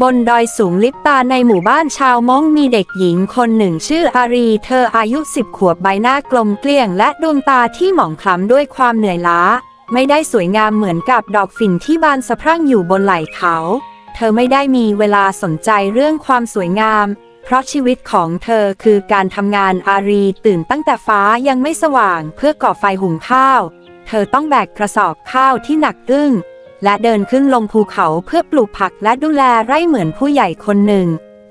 บนดอยสูงลิปตาในหมู่บ้านชาวม้งมีเด็กหญิงคนหนึ่งชื่ออารี เธออายุสิบขวบใบหน้ากลมเกลี้ยง และดวงตาที่หมองคล้ำด้วยความเหนื่อยล้า ไม่ได้สวยงามเหมือนกับดอกฝิ่นที่บานสะพรั่งอยู่บนไหล่เขา เธอไม่ได้มีเวลาสนใจเรื่องความสวยงาม เพราะชีวิตของเธอคือการทำงานอารีตื่นตั้งแต่ฟ้ายังไม่สว่าง เพื่อก่อไฟหุงข้าว เธอต้องแบกกระสอบข้าวที่หนักอึ้ง และเดินขึ้นลงภูเขาเพื่อปลูกผักและดูแลไร่เหมือนผู้ใหญ่คนหนึ่ง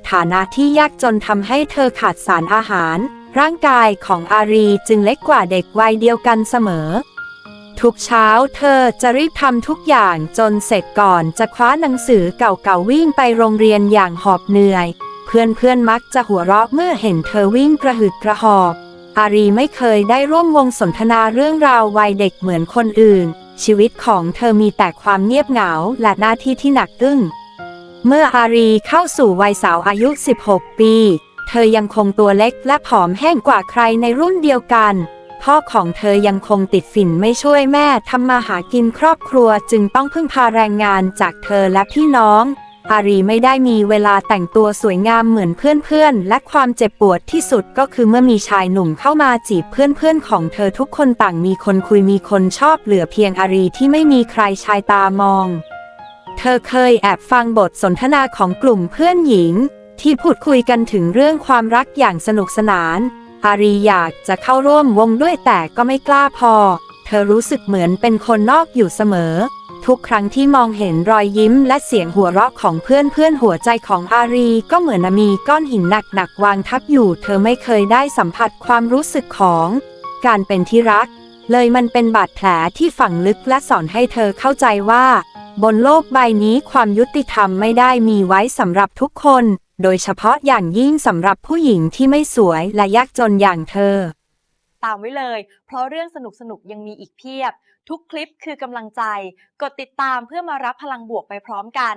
ฐานะที่ยากจนทำให้เธอขาดสารอาหาร ร่างกายของอารีจึงเล็กกว่าเด็กวัยเดียวกันเสมอ ทุกเช้าเธอจะรีบทำทุกอย่างจนเสร็จก่อนจะคว้าหนังสือเก่าๆวิ่งไปโรงเรียนอย่างหอบเหนื่อย เพื่อนๆมักจะหัวเราะเมื่อเห็นเธอวิ่งกระหืดกระหอบ อารีไม่เคยได้ร่วมวงสนทนาเรื่องราววัยเด็กเหมือนคนอื่น ชีวิตของเธอมีแต่ความเงียบเหงาและหน้าที่ที่หนักอึ้ง เมื่ออารีเข้าสู่วัยสาวอายุ 16 ปี เธอยังคงตัวเล็กและผอมแห้งกว่าใครในรุ่นเดียวกัน พ่อของเธอยังคงติดฝิ่นไม่ช่วยแม่ทำมาหากินครอบครัวจึงต้องพึ่งพาแรงงานจากเธอและพี่น้อง อารีไม่ได้มีเวลาแต่งตัวสวยงามเหมือนเพื่อนๆ และความเจ็บปวดที่สุดก็คือเมื่อมีชายหนุ่มเข้ามาจีบเพื่อนๆ ของเธอทุกคนต่างมีคนคุยมีคนชอบเหลือเพียงอารีที่ไม่มีใครชายตามอง เธอเคยแอบฟังบทสนทนาของกลุ่มเพื่อนหญิง ที่พูดคุยกันถึงเรื่องความรักอย่างสนุกสนาน อารีอยากจะเข้าร่วมวงด้วยแต่ก็ไม่กล้าพอ เธอรู้สึกเหมือนเป็นคนนอกอยู่เสมอ ทุกครั้งที่มองเห็นรอยยิ้มและเสียงหัวเราะของเพื่อนเพื่อนหัวใจของอารี ก็เหมือนมีก้อนหินหนักๆวางทับอยู่ เธอไม่เคยได้สัมผัสความรู้สึกของ การเป็นที่รัก เลยมันเป็นบาดแผลที่ฝังลึกและสอนให้เธอเข้าใจว่า บนโลกใบนี้ความยุติธรรมไม่ได้มีไว้สำหรับทุกคน โดยเฉพาะอย่างยิ่งสำหรับผู้หญิงที่ไม่สวยและยากจนอย่างเธอ ตามไว้เลย เพราะเรื่องสนุกๆยังมีอีกเพียบ ทุกคลิปคือกำลังใจ กดติดตามเพื่อมารับพลังบวกไปพร้อมกัน